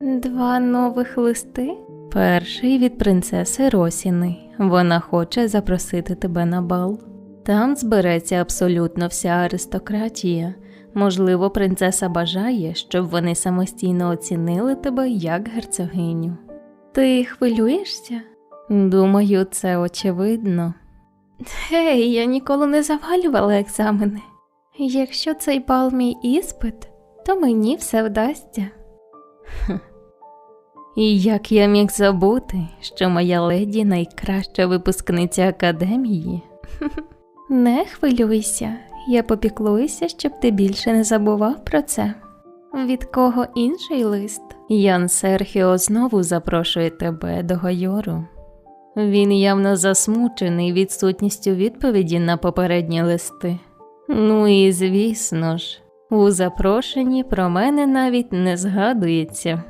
Два нових листи? Перший від принцеси Росіни. Вона хоче запросити тебе на бал. Там збереться абсолютно вся аристократія. Можливо, принцеса бажає, щоб вони самостійно оцінили тебе як герцогиню. Ти хвилюєшся? Думаю, це очевидно. Гей, я ніколи не завалювала екзамени. Якщо цей бал мій іспит, то мені все вдасться. І як я міг забути, що моя леді найкраща випускниця академії? Не хвилюйся, я попіклуюся, щоб ти більше не забував про це. Від кого інший лист? Ян Серхіо знову запрошує тебе до Гайору. Він явно засмучений відсутністю відповіді на попередні листи. Ну і звісно ж, у запрошенні про мене навіть не згадується.